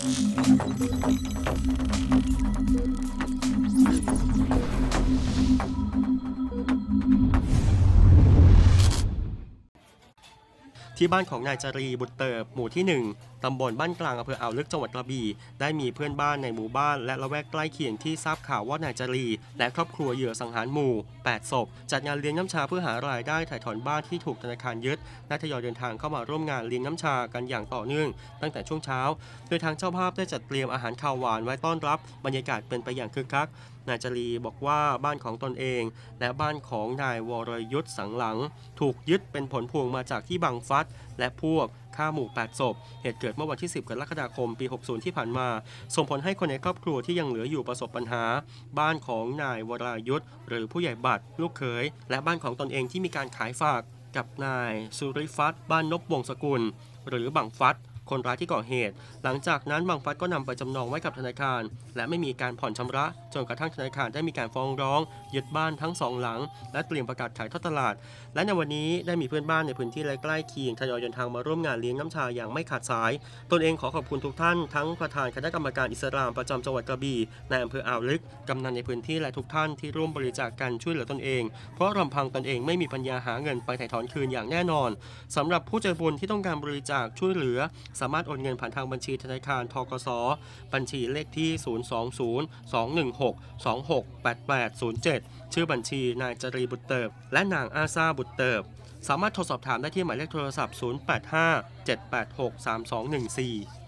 Thank you. ที่บ้านของนายจรีบุตรเติบ หมู่ที่ 1 ตำบลบ้านกลางอำเภออ่าวลึกจังหวัดกระบี่ ได้มีเพื่อนบ้านในหมู่บ้านและละแวกใกล้เคียงที่ทราบข่าวว่านายจรีและครอบครัวเหยื่อสังหารหมู่ 8 ศพ จัดงานเลี้ยงน้ำชาเพื่อหารายได้ถ่ายถอนบ้านที่ถูกธนาคารยึดและทยอยเดินทางเข้ามาร่วมงานเลี้ยงน้ำชากันอย่างต่อเนื่องตั้งแต่ช่วงเช้า โดยทางเจ้าภาพได้จัดเตรียมอาหารข้าวหวานไว้ต้อนรับบรรยากาศเป็นไปอย่างคึกคักนายจรีบอกว่าบ้านของตนเอง และบ้านของนายวรยุทธ์สังหลัง ถูกยึดเป็นผลพวงมาจากที่บังฟัดและพวกฆ่าหมู่ 8 ศพ เหตุเกิดเมื่อวันที่ 10 กรกฎาคม ปี 60 ที่ผ่านมา ส่งผลให้คนในครอบครัวที่ยังเหลืออยู่ประสบปัญหา บ้านของนายวรายุทธ์หรือผู้ใหญ่บัตรลูกเขย และบ้านของตนเองที่มีการขายฝากกับนายสุริฟัตบ้านนบวงสกุล หรือบังฟัด คนร้ายที่ก่อเหตุ หลังจากนั้นบังฟัดก็นำไปจำนองไว้กับธนาคาร และไม่มีการผ่อนชำระ จนกระทั่งธนาคารได้มีการฟ้องร้อง ยึดบ้านทั้งสองหลัง และเตรียมประกาศขายทอดตลาด และในวันนี้ได้มีเพื่อนบ้านในพื้นที่และใกล้เคียงทยอยเดินทางมาร่วมงานเลี้ยงน้ำชาอย่างไม่ขาดสาย ตนเองขอขอบคุณทุกท่านทั้งประธานคณะกรรมการอิสลามประจำจังหวัดกระบี่ในอำเภออ่าวลึกกำนันในพื้นที่และทุกท่านที่ร่วมบริจาคกันช่วยเหลือตนเอง เพราะลำพังตนเองไม่มีปัญญาหาเงินไปถ่ายถอนคืนอย่างแน่นอนสำหรับผู้ใจบุญที่ต้องการบริจาคช่วยเหลือสามารถโอนเงินผ่านทางบัญชีธนาคารทกสบัญชีเลขที่ 020-216-268807 ชื่อบัญชีนายจรีบุตรเติบ และนางอาซาบุตรเติบ สามารถโทรสอบถามได้ที่หมายเลขโทรศัพท์ 085 786 3214